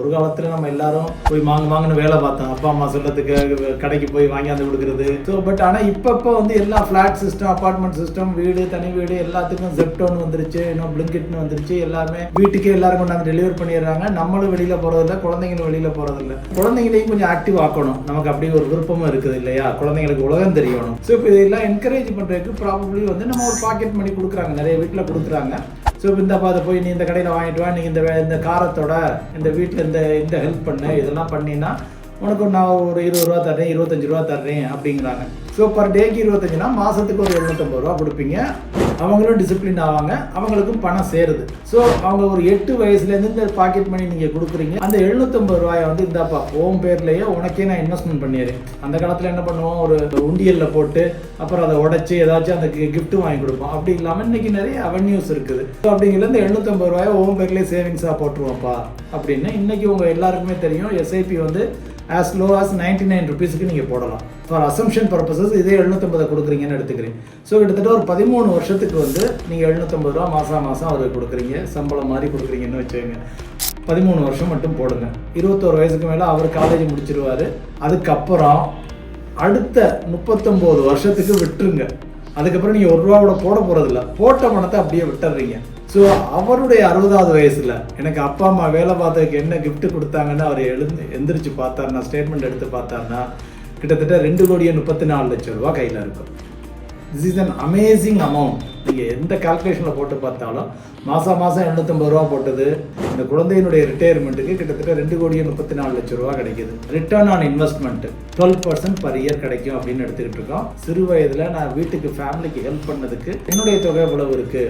ஒரு காலத்தில் நம்ம எல்லாரும் போய் வாங்க வாங்கன்னு வேலை பார்த்தோம். அப்பா அம்மா சொல்றதுக்கு கடைக்கு போய் வாங்கியாந்து கொடுக்குறது. ஸோ பட் ஆனால் இப்பப்போ வந்து எல்லா ஃப்ளாட் சிஸ்டம் அப்பார்ட்மெண்ட் சிஸ்டம் வீடு தனி வீடு எல்லாத்துக்கும் ஜெப்டோன்னு வந்துருச்சு இன்னும் பிளிங்கிட்னு வந்துருச்சு. எல்லாமே வீட்டுக்கே எல்லாரும் கொண்டாந்து டெலிவரி பண்ணிடுறாங்க. நம்மளும் வெளியில போறதில்ல குழந்தைங்களும் வெளியில போறதில்ல. குழந்தைங்களையும் கொஞ்சம் ஆக்டிவ் ஆக்கணும். நமக்கு அப்படி ஒரு விருப்பமும் இருக்குது இல்லையா? குழந்தைங்களுக்கு உலகம் தெரியணும். ஸோ இப்போ இதெல்லாம் என்கரேஜ் பண்றதுக்கு ப்ராபப்ளி வந்து நம்ம ஒரு பாக்கெட் மணி கொடுக்குறாங்க. நிறைய வீட்டில் கொடுக்குறாங்க. ஸோ இந்த பார்த்து போய் நீ இந்த கடையில் வாங்கிட்டு வா நீ இந்த வே- இந்த காரத்தோட இந்த வீட்டில் இந்த இந்த ஹெல்ப் பண்ணு இதெல்லாம் பண்ணினா உனக்கு நான் ஒரு இருபது ரூபா தர்றேன் இருபத்தஞ்சு ரூபா தர்றேன் அப்படிங்கிறாங்க. ஸோ பர் டேக்கு இருபத்தஞ்சுனா மாதத்துக்கு ஒரு எழுநூத்தம்பது ரூபா கொடுப்பீங்க. அவங்களும் டிசிப்ளின் ஆவாங்க அவங்களுக்கும் பணம் சேருது. ஸோ அவங்க ஒரு எட்டு வயசுலேருந்து இந்த பாக்கெட் மணி நீங்கள் கொடுக்குறீங்க. அந்த எழுநூத்தம்பது ரூபாயை வந்து இந்தாப்பா உன் பேர்லேயே உனக்கே நான் இன்வெஸ்ட்மெண்ட் பண்ணிடுறேன். அந்த காலத்தில் என்ன பண்ணுவோம் ஒரு உண்டியலில் போட்டு அப்புறம் அதை உடைச்சி ஏதாச்சும் அந்த கிஃப்ட்டு வாங்கி கொடுப்போம். அப்படி இல்லாமல் இன்னைக்கு நிறைய அவென்யூஸ் இருக்குது. ஸோ அப்படிங்கிறது இந்த எழுநூத்தம்பது ரூபாயை ஓம் பேர்லேயே சேவிங்ஸாக போட்டுருவோம்ப்பா அப்படின்னு இன்னைக்கு உங்கள் எல்லாருக்குமே தெரியும். எஸ்ஐபி வந்து as low as ninety nine ருபீஸுக்கு நீங்கள் போடலாம். ஃபார் அசம்ஷன் பர்பஸஸ் இதே எழுநூத்தம்பதை கொடுக்குறீங்கன்னு எடுத்துக்கிறேன். ஸோ கிட்டத்தட்ட ஒரு பதிமூணு வருஷத்துக்கு வந்து நீங்கள் எழுநூத்தம்பது ரூபா மாதம் மாதம் அவருக்கு கொடுக்குறீங்க. சம்பளம் மாதிரி கொடுக்குறீங்கன்னு வச்சுக்கோங்க. பதிமூணு வருஷம் மட்டும் போடுங்க. இருபத்தோரு வயசுக்கு மேலே அவர் காலேஜ் முடிச்சிருவார். அதுக்கப்புறம் அடுத்த முப்பத்தொம்போது வருஷத்துக்கு விட்டுருங்க. அதுக்கப்புறம் நீங்கள் ஒரு ரூபா கூட போட போகிறதில்ல போட்ட பணத்தை அப்படியே விட்டுறீங்க. ஸோ அவருடைய அறுபதாவது வயசில் எனக்கு அப்பா அம்மா வேலை பார்த்ததுக்கு என்ன கிஃப்ட் கொடுத்தாங்கன்னு அவர் எழுந்து எந்திரிச்சு பார்த்தாருன்னா ஸ்டேட்மெண்ட் எடுத்து பார்த்தாருன்னா கிட்டத்தட்ட ரெண்டு கோடியே முப்பத்தி நாலு லட்சம் ரூபா கையில் இருக்கும். This is an amazing amount நீங்கள் எந்த கால்குலேஷனில் போட்டு பார்த்தாலும் மாதம் மாதம் எண்ணூற்றம்பது ரூபா போட்டது. இந்த குழந்தையினுடைய ரிட்டையர்மெண்ட்டுக்கு கிட்டத்தட்ட ரெண்டு கோடியே முப்பத்தி நாலு லட்சம் ரூபா கிடைக்குது. Return on investment twelve percent per year கிடைக்கும் அப்படின்னு எடுத்துக்கிட்டு இருக்கோம். சிறு வயதில் நான் வீட்டுக்கு ஃபேமிலிக்கு ஹெல்ப் பண்ணதுக்கு என்னுடைய தொகை எவ்வளவு இருக்குது